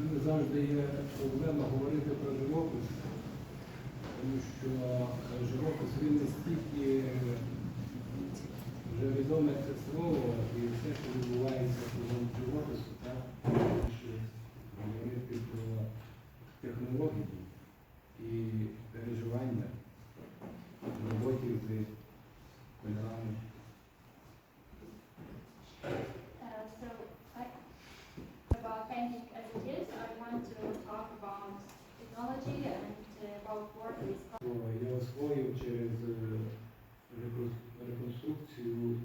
Мене завжди є проблема говорити про живопис, тому що е, живопис він настільки вже відоме це слово, і все, що відбувається кругом живопису, так, говорити про технології і переживання в роботі з кольорами. technology and uh, about work with О, Я освоїв через е, рекон- реконструкцію.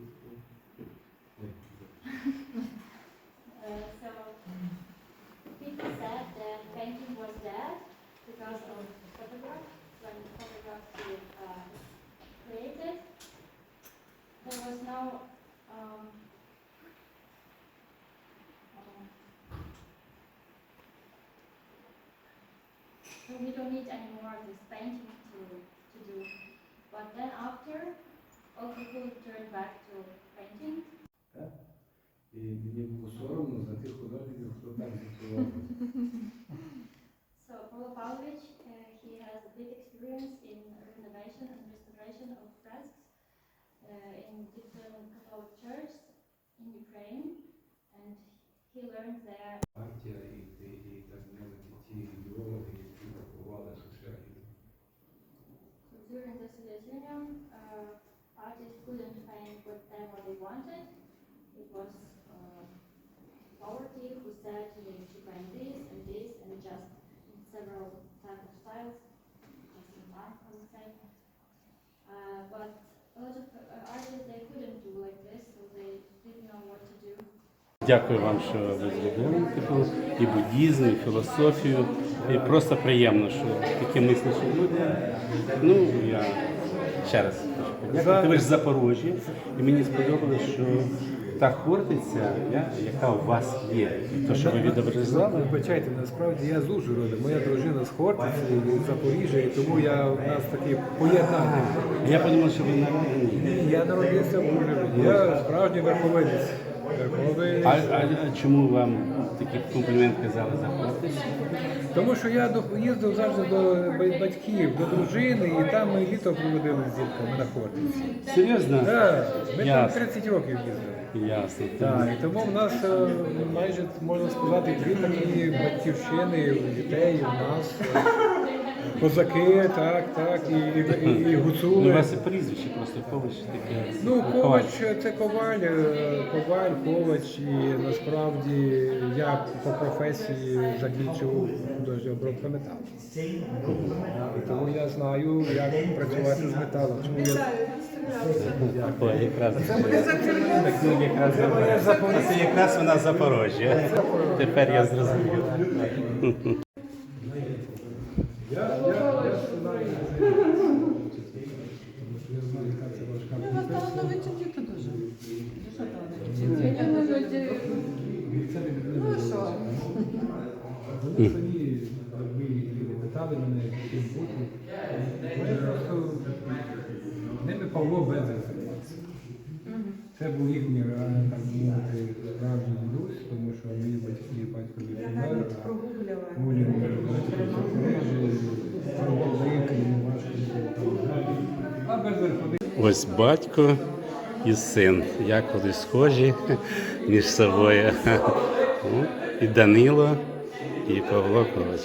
Ой, Uh, so people said that painting was dead because of photograph. When photograph was uh, created, there was no um, um, we don't need anymore this painting to, to do. But then after, all people turned back to painting. І мені було соромно за тих художників, хто так зіпсував. So Paolo Pavlovich, uh, he has a big experience in renovation and restoration of fresks uh, in different Catholic churches in Ukraine, and he learned there. The Union, uh, artists couldn't paint what they wanted. It was uh, poverty who said to paint this and this and just several types of styles, Дякую вам, що ви зробили типу, і буддізм, і філософію. І просто приємно, що такі мислячі люди. Ну, я ще раз хочу подякувати. Ви ж з Запорожжя, і мені сподобалось, що та хортиця, я- яка у вас є, те, що ви відобразили. Вибачайте, насправді я з Ужгорода, моя дружина з Хортиці, з Запоріжжя, і тому я, у нас таке поєднання. Я подумав, що ви народні. Я народився в Ужгороді, я справжній верховинець. А, а, а чому вам такий комплімент казали за хортицю? Тому що я до- їздив завжди до ба- батьків, до дружини, і там ми літо проводили з дітками на Хортиці. Серйозно? Так, ми там Ясно. 30 років їздили. Ясно. Так, і тому в нас е, майже можна сказати дві такі батьківщини у дітей, у нас. Козаки, так, так, і, і, і, і Ну, у вас і прізвище просто Ковач таке. Ну, Ковач. Це коваль, е, коваль, ковач, і насправді я по професії закінчив художню обробку металу. І тому я знаю, як працювати з металом. Чому я Ой, якраз. Так, ну, якраз, це якраз вона з Запорожжя. Тепер я зрозумів. Я, я, я знаю, я знаю, яка це важка Ну, вас талановиті діти дуже. Дуже талановиті. Я не люди. Ну і що? Вони самі і питали мене, яким бути. Просто ними Павло займався. Це був їхній реально, так мовити, справжній дідусь, тому що мої батьки, батько Я Ось батько і син. Як вони схожі між собою. Ну, І Данило, і Павло Ковач.